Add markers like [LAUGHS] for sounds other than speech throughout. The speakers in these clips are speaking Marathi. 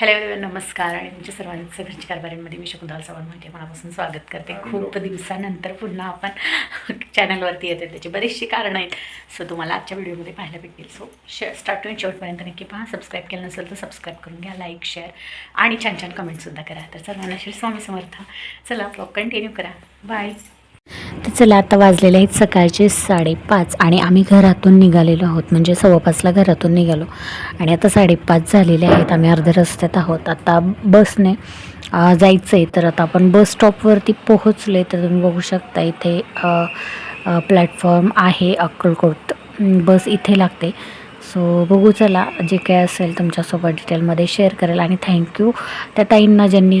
हॅलो नमस्कार आणि तुमच्या सर्वांचं सगळ्यांच्या कारभारीमध्ये मी शकुंतला चव्हाण म्हणजे मनापासून स्वागत करते. खूप दिवसानंतर पुन्हा आपण [LAUGHS] चॅनलवरती येते त्याची बरीचशी कारणं आहेत. सो तुम्हाला आजच्या व्हिडिओमध्ये पाहायला भेटेल. सो शे स्टार्ट शेवटपर्यंत नक्की पहा. सबस्क्राईब केलं नसेल तर सबस्क्राईब करून घ्या लाईक शेअर आणि छान छान कमेंटसुद्धा करा. तर सर्वांना श्री स्वामी समर्थ. चला ब्लॉग कंटिन्यू करा. बाय तर चला आता वाजलेले आहेत सकाळचे साडेपाच आणि आम्ही घरातून निघालेलो आहोत. म्हणजे सव्वापाचला घरातून निघालो. आणि आता साडेपाच झालेले आहेत. आम्ही अर्ध्या रस्त्यात आहोत. आता बसने जायचं आहे तर आता आपण बस स्टॉपवरती पोहोचले तर तुम्ही बघू शकता इथे प्लॅटफॉर्म आहे अक्कलकोट. बस इथे लागते. सो बघू चला जे काय असेल तुमच्यासोबत डिटेलमध्ये शेअर करेल आणि थँक्यू त्या ताईंना ज्यांनी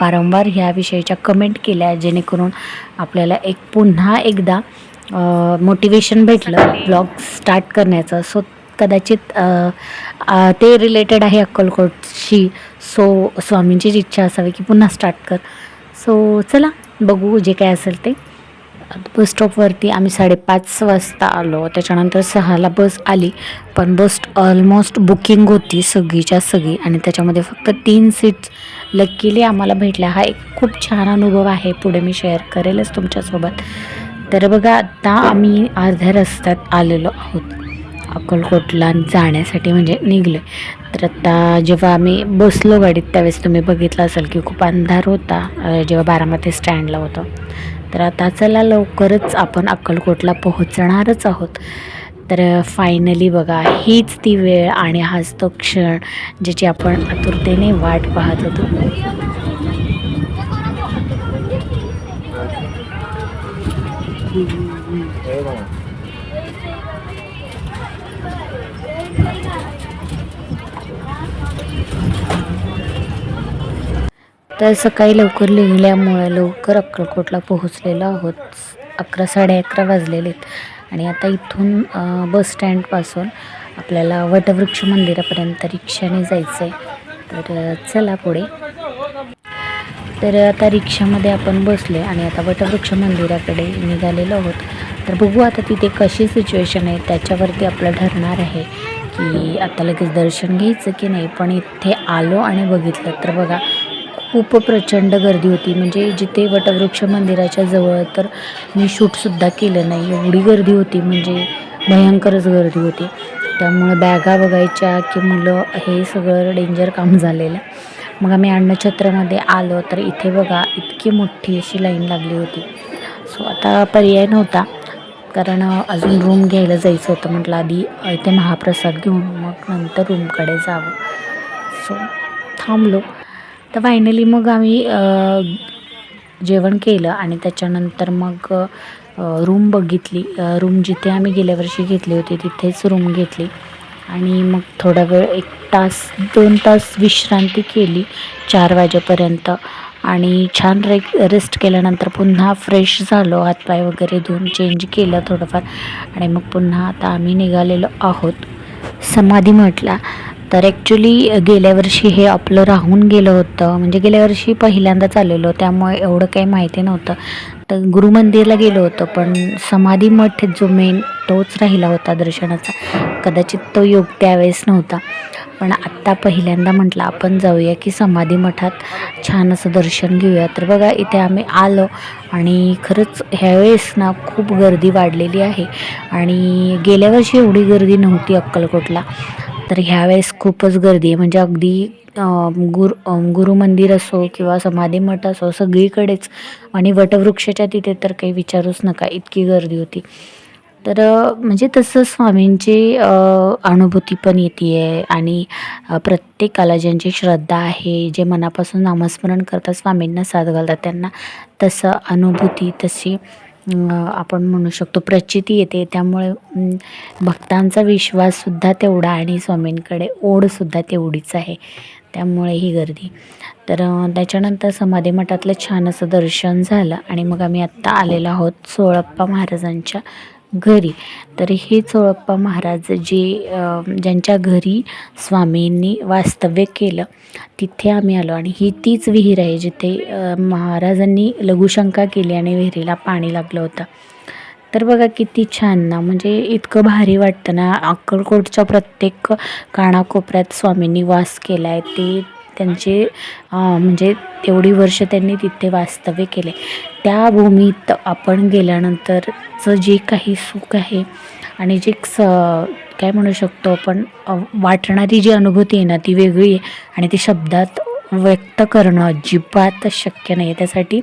वारंवार ह्या विषयीच्या कमेंट केल्या जेणेकरून आपल्याला एक पुन्हा एकदा मोटिवेशन भेटलं ब्लॉग स्टार्ट करण्याचं. सो कदाचित ते रिलेटेड आहे अक्कलकोटशी. सो स्वामींचीच इच्छा असावी की पुन्हा स्टार्ट कर. सो चला बघू जे काय असेल ते. बस स्टॉपवरती आम्ही साडेपाच वाजता आलो. त्याच्यानंतर सहाला बस आली. पण बस ऑलमोस्ट बुकिंग होती सगळीच्या सगळी आणि त्याच्यामध्ये फक्त तीन सीट्स लकीली आम्हाला भेटल्या. हा एक खूप छान अनुभव आहे. पुढे मी शेअर करेलच तुमच्यासोबत. तर बघा आता आम्ही अर्ध्या रस्त्यात आलेलो आहोत. अक्कलकोटला जाण्यासाठी म्हणजे निघले तर आता जेव्हा आम्ही बसलो गाडीत त्यावेळेस तुम्ही बघितलं असेल की खूप अंधार होता जेव्हा बारामती स्टँडला होतं. तर आता चला लवकरच आपण अक्कलकोटला पोहोचणारच आहोत. तर फायनली बघा हीच ती वेळ आणि हाच तो क्षण ज्याची आपण आतुरतेने वाट पाहत होतो. तर सकाळी लवकर लिहिल्यामुळं लवकर अक्कलकोटला पोहोचलेलो आहोत. अकरा साडे अकरा वाजलेले आहेत आणि आता इथून बस स्टँडपासून आपल्याला वटवृक्ष मंदिरापर्यंत रिक्षाने जायचं आहे तर चला पुढे. तर आता रिक्षामध्ये आपण बसले आणि आता वटवृक्ष मंदिराकडे निघालेलो आहोत. तर बघू आता तिथे कशी सिच्युएशन आहे त्याच्यावरती आपलं ठरणार आहे की आता लगेच दर्शन घ्यायचं की नाही. पण इथे आलो आणि बघितलं तर बघा खूप प्रचंड गर्दी होती. म्हणजे जिथे वटवृक्ष मंदिराच्या जवळ तर मी शूटसुद्धा केलं नाही. एवढी गर्दी होती म्हणजे भयंकरच गर्दी होती. त्यामुळं बॅगा बघायच्या की मुलं हे सगळं डेंजर काम झालेलं. मग आम्ही अन्नछत्रामध्ये आलो तर इथे बघा इतकी मोठी अशी लाईन लागली होती. सो आता पर्याय नव्हता. कारण अजून रूम घ्यायला जायचं होतं. म्हटलं आधी इथे महाप्रसाद घेऊन मग नंतर रूमकडे जावं. सो थांबलो. तर फायनली मग आम्ही जेवण केलं आणि त्याच्यानंतर मग रूम बघितली. रूम जिथे आम्ही गेल्या वर्षी घेतली होती तिथेच रूम घेतली. आणि मग थोडा वेळ एक तास दोन तास विश्रांती केली चार वाजेपर्यंत. आणि छान रे रेस्ट केल्यानंतर पुन्हा फ्रेश झालो. हातपाय वगैरे धुवून चेंज केलं थोडंफार. आणि मग पुन्हा आता आम्ही निघालेलो आहोत. समाधी म्हटला. तर ॲक्च्युली गेल्या वर्षी हे आपलं राहून गेलं होतं. म्हणजे गेल्या वर्षी पहिल्यांदाच आलेलो. त्यामुळे एवढं काही माहिती नव्हतं. तर गुरुमंदिरला गेलो होतो पण समाधी मठ जो मेन तोच राहिला होता दर्शनाचा. कदाचित तो योग त्यावेळेस नव्हता. पण आत्ता पहिल्यांदा म्हटलं आपण जाऊया की समाधी मठात छान असं दर्शन घेऊया. तर बघा इथे आम्ही आलो आणि खरंच ह्यावेळेस ना खूप गर्दी वाढलेली आहे. आणि गेल्या वर्षी एवढी गर्दी नव्हती अक्कलकोटला. तर ह्यावेळेस खूपच गर्दी आहे. म्हणजे अगदी गुर गुरु मंदिर गुरुमंदिर असो किंवा समाधी मठ असो सगळीकडेच आणि वटवृक्षाच्या तिथे तर काही विचारूच नका इतकी गर्दी होती. तर म्हणजे तसं स्वामींची अनुभूती पण येते आहे आणि प्रत्येकाला ज्यांची श्रद्धा आहे जे मनापासून नामस्मरण करतात स्वामींना साथ घालतात त्यांना तसं अनुभूती तशी आपण म्हणू शकतो प्रचिती येते. त्यामुळे भक्तांचा विश्वाससुद्धा तेवढा आणि स्वामींकडे ओढसुद्धा तेवढीच आहे. त्यामुळे ही गर्दी. तर त्याच्यानंतर समाधी मठातलं छान असं दर्शन झालं आणि मग आम्ही आत्ता आलेलो आहोत सोळप्पा महाराजांच्या घरी. तर हे चोळप्पा महाराज जे ज्यांच्या घरी स्वामींनी वास्तव्य केलं तिथे आम्ही आलो. आणि ही तीच विहीर आहे जिथे महाराजांनी लघुशंका केली आणि विहिरीला पाणी लागलं होतं. तर बघा किती छान ना म्हणजे इतकं भारी वाटतं ना. अक्कलकोटच्या प्रत्येक कानाकोपऱ्यात स्वामींनी वास केला आहे ते त्यांचे म्हणजे तेवढी वर्ष त्यांनी तिथे वास्तव्य केले. त्या भूमीत आपण गेल्यानंतरचं जे काही सुख आहे आणि जे स काय म्हणू शकतो आपण वाटणारी जी अनुभूती आहे ना ती वेगळी आहे आणि ती शब्दात व्यक्त करणं अजिबात शक्य नाही. आहे त्यासाठी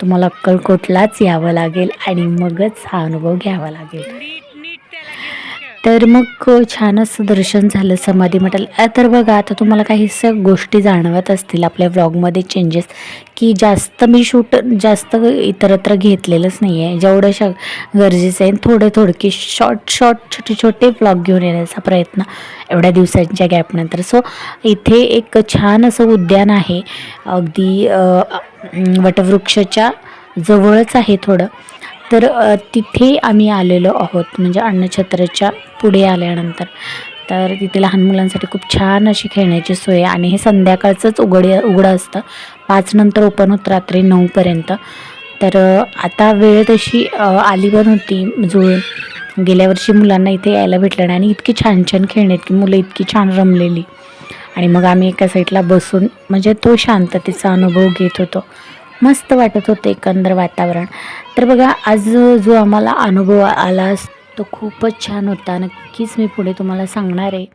तुम्हाला अक्कलकोटलाच यावं लागेल आणि मगच हा अनुभव घ्यावा लागेल. तर मग छान असं दर्शन झालं समाधी मठाला. तर बघा आता तुम्हाला काही गोष्टी जाणवत असतील आपल्या व्लॉगमध्ये चेंजेस की जास्त मी शूट जास्त इतरत्र घेतलेलंच नाही आहे जेवढं श गरजेचं आहे थोडे थोडके शॉर्ट शॉर्ट छोटे छोटे व्लॉग घेऊन येण्याचा प्रयत्न एवढ्या दिवसांच्या गॅपनंतर सो इथे एक छान असं उद्यान आहे. अगदी वटवृक्षाच्या जवळच आहे थोडं. तर तिथे आम्ही आलेलो आहोत म्हणजे अन्नछत्राच्या पुढे आल्यानंतर. तर तिथे लहान मुलांसाठी खूप छान अशी खेळण्याची सोय आहे. आणि हे संध्याकाळचंच उघड उघडं असतं. पाच नंतर ओपन होतं रात्री नऊपर्यंत तर आता वेळ तशी आली पण होती जुळून. गेल्या वर्षी मुलांना इथे यायला भेटलं नाही आणि इतकी छान छान खेळणे आहेत की मुलं इतकी छान रमलेली. आणि मग आम्ही एका साईडला बसून म्हणजे तो शांततेचा अनुभव घेत होतो. मस्त वाटत होतं एकंदर वातावरण. तर बघा आज जो आम्हाला अनुभव आला तो खूपच छान होता. नक्कीच मी पुढे तुम्हाला सांगणार आहे.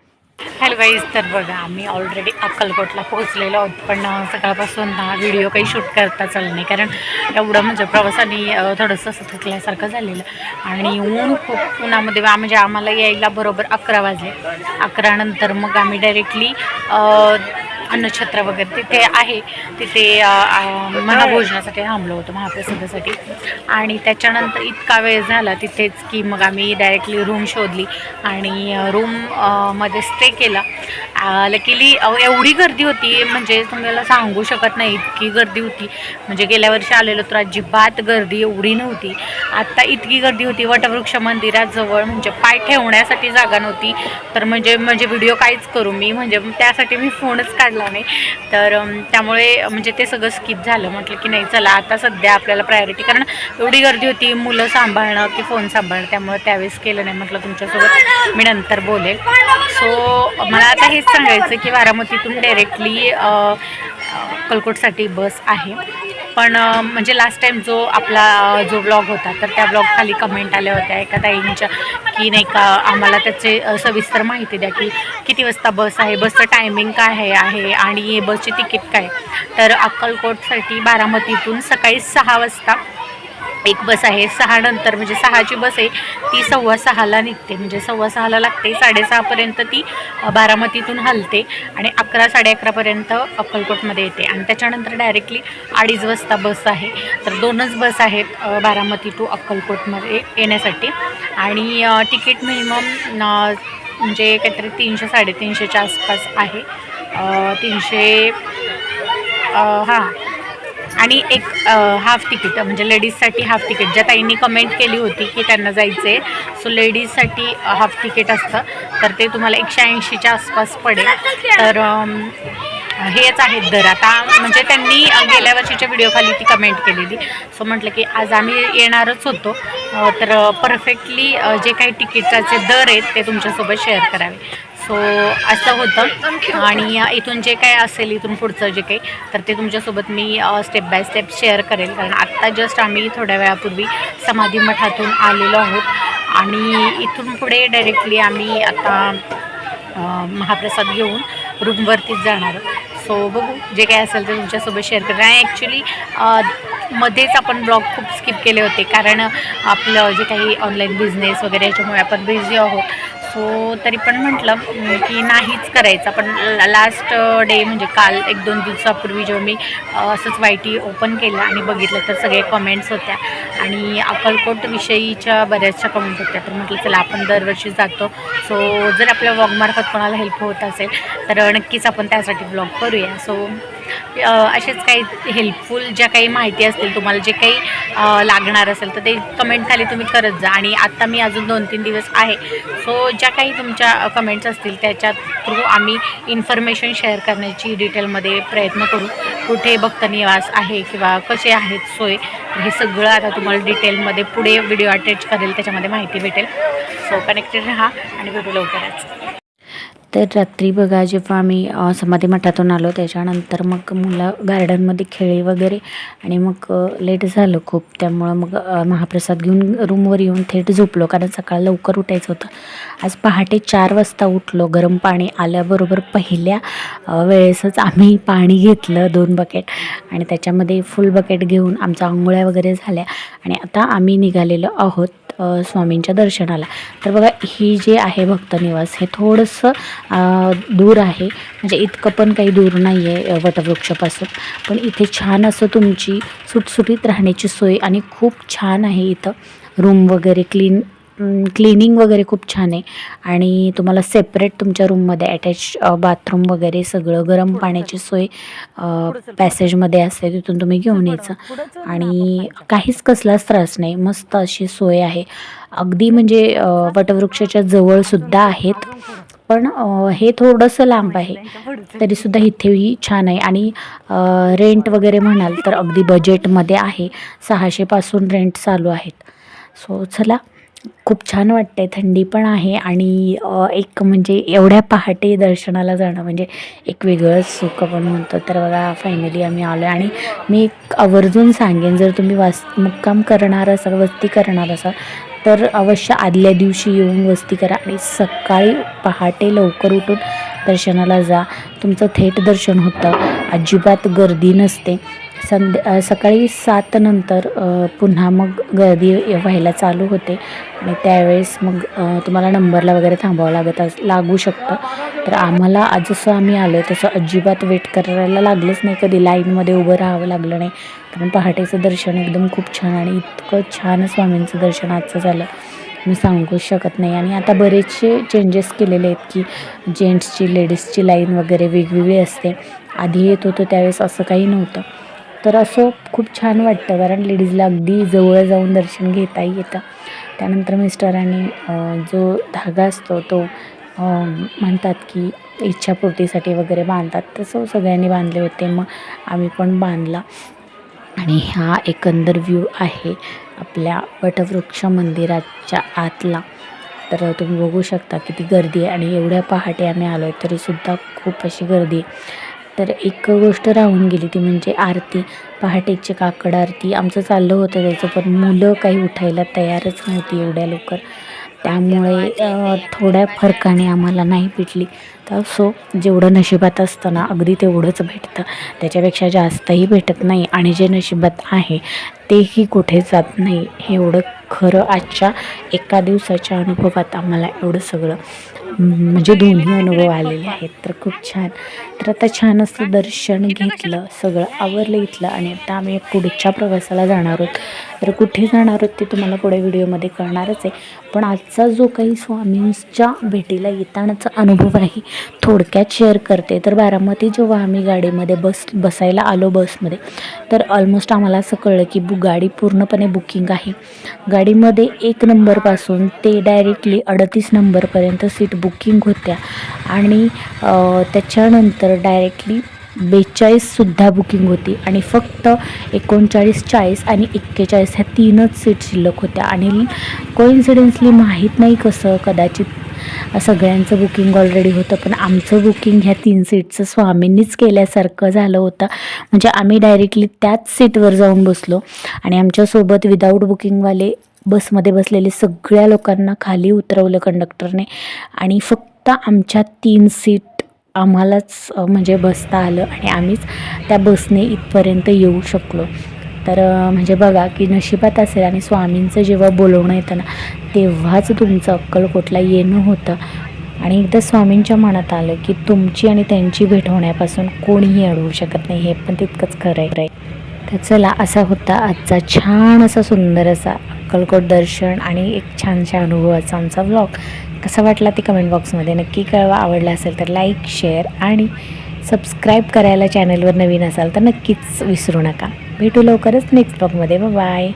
हॅलो गाईज तर बघा आम्ही ऑलरेडी अक्कलकोटला पोहोचलेलो आहोत. पण सकाळपासून ना व्हिडिओ काही शूट करता चाललं नाही. कारण एवढं म्हणजे प्रवासाने थोडंसं असं थकल्यासारखं झालेलं. आणि ऊन खूप उन्हामध्ये म्हणजे आम्हाला यायला बरोबर अकरा वाजले. अकरानंतर मग आम्ही डायरेक्टली अन्नछत्र वगैरे तिथे आहे. तिथे महाभोजनासाठी थांबलो होतो महाप्रसादासाठी. आणि त्याच्यानंतर इतका वेळ झाला तिथेच की मग आम्ही डायरेक्टली रूम शोधली आणि रूममध्ये स्टे केला. लकीली एवढी गर्दी होती म्हणजे तुम्हाला सांगू शकत नाही इतकी गर्दी होती. म्हणजे गेल्या वर्षी आलेलो तर अजिबात गर्दी एवढी नव्हती. आत्ता इतकी गर्दी होती वटवृक्ष मंदिराजवळ म्हणजे पाय ठेवण्यासाठी जागा नव्हती. तर म्हणजे म्हणजे व्हिडिओ काहीच करू मी म्हणजे त्यासाठी मी फोनच काढला नाही. तर त्यामुळे म्हणजे ते सगळं स्किप झालं. म्हटलं की नाही चला आता सध्या आपल्याला प्रायोरिटी कारण एवढी गर्दी होती मुलं सांभाळणं की फोन सांभाळणं त्यामुळे त्यावेळेस केलं नाही. म्हटलं तुमच्यासोबत मी नंतर बोलेल. सो मला आता हेच सांगायचं की बारामतीतून डायरेक्टली कलकोटसाठी बस आहे. पण म्हणजे लास्ट टाईम जो आपला जो ब्लॉग होता तर त्या ब्लॉग खाली कमेंट आल्या होत्या एका ताईंच्या की नाही का आम्हाला त्याचे सविस्तर माहिती द्या की किती वाजता बस आहे बसचं टायमिंग काय आहे आहे आणि बसची तिकीट काय? तर अक्कलकोटसाठी बारामतीतून सकाळी सहा वाजता एक बस आहे सहा नंतर म्हणजे सहाची बस आहे ती सव्वा सहाला निघते. म्हणजे सव्वा सहाला लागते साडेसहापर्यंत ती बारामतीतून हलते आणि अकरा साडे अकरापर्यंत अक्कलकोटमध्ये येते. आणि त्याच्यानंतर डायरेक्टली अडीच वाजता बस आहे. तर दोनच बस आहेत बारामती टू अक्कलकोटमध्ये येण्यासाठी. आणि तिकीट मिनिमम म्हणजे काहीतरी तीनशे साडेतीनशेच्या आसपास आहे. तीनशे हां. आणि एक हाफ तिकीट म्हणजे लेडीजसाठी हाफ तिकीट ज्या ताईंनी कमेंट केली होती की त्यांना जायचं आहे सो लेडीजसाठी हाफ तिकीट असतं. तर ते तुम्हाला एकशे ऐंशीच्या आसपास पडेल. तर हेच आहेत दर. आता म्हणजे त्यांनी गेल्या वर्षीच्या व्हिडिओखाली ती कमेंट केलेली. सो म्हटलं की आज आम्ही येणारच होतो. तर परफेक्टली जे काही तिकीटाचे दर आहेत ते तुमच्यासोबत शेअर करावे. सो असं होतं. आणि इथून जे काही असेल इथून पुढचं जे काही तर ते तुमच्यासोबत मी स्टेप बाय स्टेप शेअर करेल. कारण आत्ता जस्ट आम्ही थोड्या वेळापूर्वी समाधी मठातून आलेलो आहोत. आणि इथून पुढे डायरेक्टली आम्ही आता महाप्रसाद घेऊन रूमवरतीच जाणार. सो बघू. जे काही असेल ते तुमच्यासोबत शेअर करणार. आणि ॲक्च्युली मध्येच आपण ब्लॉग खूप स्किप केले होते. कारण आपलं जे काही ऑनलाईन बिझनेस वगैरे याच्यामुळे आपण बिझी आहोत. सो तरी पण म्हटलं की नाहीच करायचं. पण लास्ट डे म्हणजे काल एक दोन दिवसापूर्वी जेव्हा मी असंच वाय टी ओपन केलं आणि बघितलं तर सगळे कमेंट्स होत्या. आणि अक्कलकोट विषयीच्या बऱ्याचशा कमेंट होत्या. तर म्हटलं चला आपण दरवर्षी जातो. सो जर आपल्या व्लॉगमार्फत कोणाला हेल्प होत असेल तर नक्कीच आपण त्यासाठी ब्लॉग करूया. सो असेच काही हेल्पफुल ज्या काही माहिती असतील तुम्हाला जे काही लागणार असेल तर ते कमेंट खाली तुम्ही करत जा. आणि आत्ता मी अजून दोन तीन दिवस आहे. सो ज्या काही तुमच्या कमेंट्स असतील त्याच्या थ्रू आम्ही इन्फॉर्मेशन शेअर करण्याची डिटेलमध्ये प्रयत्न करू. कुठे भक्त निवास आहे किंवा कसे आहेत सोय हे सगळं आता तुम्हाला डिटेलमध्ये पुढे व्हिडिओ अटॅच करेल त्याच्यामध्ये माहिती भेटेल. सो कनेक्टेड राहा आणि भेटू लवकरच. तर रात्री बघा जेव्हा आम्ही समाधी मठातून आलो त्याच्यानंतर मग मुलं गार्डनमध्ये खेळी वगैरे आणि मग लेट झालं खूप. त्यामुळं मग महाप्रसाद घेऊन रूमवर येऊन थेट झोपलो कारण सकाळ लवकर उठायचं होतं. आज पहाटे चार वाजता उठलो गरम पाणी आल्याबरोबर पहिल्या वेळेसच आम्ही पाणी घेतलं दोन बकेट आणि त्याच्यामध्ये फुल बकेट घेऊन आमच्या आंघोळ्या वगैरे झाल्या. आणि आता आम्ही निघालेलो आहोत स्वामींच्या दर्शनाला. तर बघा ही जे आहे भक्त निवास हे थोडंसं दूर आहे. म्हणजे इतकं पण काही दूर नाही आहे वटवृक्षापासून. पण इथे छान असं तुमची सुटसुटीत राहण्याची सोय आणि खूप छान आहे इथं. रूम वगैरे क्लीन क्लिनिंग वगैरे खूप छान आहे. आणि तुम्हाला सेपरेट तुमच्या रूममध्ये अटॅच बाथरूम वगैरे सगळं गरम पाण्याची सोय पॅसेजमध्ये असते तिथून तुम्ही घेऊन यायचं. आणि काहीच कसलाच त्रास नाही. मस्त अशी सोय आहे. अगदी म्हणजे अ, वटवृक्षाच्या जवळसुद्धा आहेत. पण हे थोडंसं लांब आहे. तरीसुद्धा इथेही छान आहे. आणि रेंट वगैरे म्हणाल तर अगदी बजेटमध्ये आहे. सहाशेपासून रेंट चालू आहेत. सो चला. खूप छान वाटते थंडी पण आहे आणि एक म्हणजे एवढ्या पहाटे दर्शनाला जाणं म्हणजे एक वेगळंच सुख आपण म्हणतो. तर बघा फायनली आम्ही आलो आहे आणि मी एक आवर्जून सांगेन जर तुम्ही वास मुक्काम करणार असाल वस्ती करणार असाल तर अवश्य आदल्या दिवशी येऊन वस्ती करा आणि सकाळी पहाटे लवकर उठून दर्शनाला जा. तुमचं थेट दर्शन होतं. अजिबात गर्दी नसते. संध्या सकाळी सात नंतर पुन्हा मग गर्दी व्हायला चालू होते. आणि त्यावेळेस मग तुम्हाला नंबरला वगैरे थांबावं लागत अस लागू शकतं. तर आम्हाला आज जसं आम्ही आलो तसं अजिबात वेट करायला लागलंच नाही. कधी लाईनमध्ये उभं राहावं लागलं नाही. कारण पहाटेचं दर्शन एकदम खूप छान आणि इतकं छान स्वामींचं दर्शन आजचं झालं. मी सांगूच शकत नाही. आणि आता बरेचसे चेंजेस केलेले आहेत की जेंट्सची लेडीजची लाईन वगैरे वेगवेगळी असते. आधी येत होतं त्यावेळेस असं काही नव्हतं. तर असं खूप छान वाटतं कारण लेडीजला अगदी जवळ जाऊन दर्शन घेताही येतं. त्यानंतर मिस्टरांनी जो धागा असतो तो म्हणतात की इच्छापूर्तीसाठी वगैरे बांधतात तसं सगळ्यांनी बांधले होते. मग आम्ही पण बांधला. आणि हा एकंदर व्ह्यू आहे आपल्या वटवृक्ष मंदिराच्या आतला. तर तुम्ही बघू शकता किती गर्दी आहे आणि एवढ्या पहाटे आम्ही आलो आहे तरीसुद्धा खूप अशी गर्दी आहे. तर एक गोष्ट राहून गेली ती म्हणजे आरती. पहाटेची काकड आरती. आमचं चाललं होतं त्याचं पण मुलं काही उठायला तयारच नव्हती एवढ्या लवकर. त्यामुळे थोड्या फरकाने आम्हाला नाही भेटली. तर सो जेवढं नशिबात असतं ना अगदी तेवढंच भेटतं. त्याच्यापेक्षा जास्तही भेटत नाही. आणि जे नशिबात आहे तेही कुठे जात नाही हे एवढं खरं आजच्या एका दिवसाच्या अनुभवात आम्हाला एवढं सगळं म्हणजे दोन्ही अनुभव आलेले आहेत. तर खूप छान. तर आता छान असं दर्शन घेतलं सगळं आवरलं इथलं आणि आता आम्ही पुढच्या प्रवासाला जाणार आहोत. तर कुठे जाणार आहोत ते तुम्हाला पुढे व्हिडिओमध्ये कळणारच आहे. पण आजचा जो काही स्वामींच्या भेटीला येतानाचा अनुभव आहे थोडक्यात शेअर करते. तर बारामती जेव्हा आम्ही गाडीमध्ये बस बसायला आलो बसमध्ये तर ऑलमोस्ट आम्हाला असं कळलं की बु गाडी पूर्णपणे बुकिंग आहे. गाडीमध्ये एक नंबरपासून ते डायरेक्टली अडतीस नंबरपर्यंत सीट बुकिंग होत्या. आणि त्याच्यानंतर डायरेक्टली बेचाळीससुद्धा बुकिंग होती. आणि फक्त एकोणचाळीस चाळीस आणि एक्केचाळीस ह्या तीनच सीट शिल्लक होत्या. आणि कोइन्सिडेन्सली माहीत नाही कसं कदाचित सगळ्यांचं बुकिंग ऑलरेडी होतं पण आमचं बुकिंग ह्या तीन सीटचं स्वामींनीच केल्यासारखं झालं होतं. म्हणजे आम्ही डायरेक्टली त्याच सीटवर जाऊन बसलो. आणि आमच्यासोबत विदाऊट बुकिंगवाले बसमध्ये बसलेले सगळ्या लोकांना खाली उतरवलं कंडक्टरने आणि फक्त आमच्या तीन सीट आम्हालाच म्हणजे बसता आलं आणि आम्हीच त्या बसने इथपर्यंत येऊ शकलो. तर म्हणजे बघा की नशिबात असेल आणि स्वामींचं जेव्हा बोलवणं येतं ना तेव्हाच तुमचं अक्कलकोटला येणं होतं. आणि एकदा स्वामींच्या मनात आलं की तुमची आणि त्यांची भेट होण्यापासून कोणीही अडवू शकत नाही हे पण तितकंच खरं आहे. तर चला असा होता आजचा छान असा सुंदर असा अक्कलकोट दर्शन आणि एक छानशा अनुभवाचा आमचा व्लॉग कसा वाटला ते कमेंट बॉक्समध्ये नक्की कळवा. आवडला असेल तर लाईक शेअर आणि सबस्क्राईब करायला चॅनलवर नवीन असाल तर नक्कीच विसरू नका. भेटू लवकरच नेक्स्ट ब्लॉगमध्ये बाय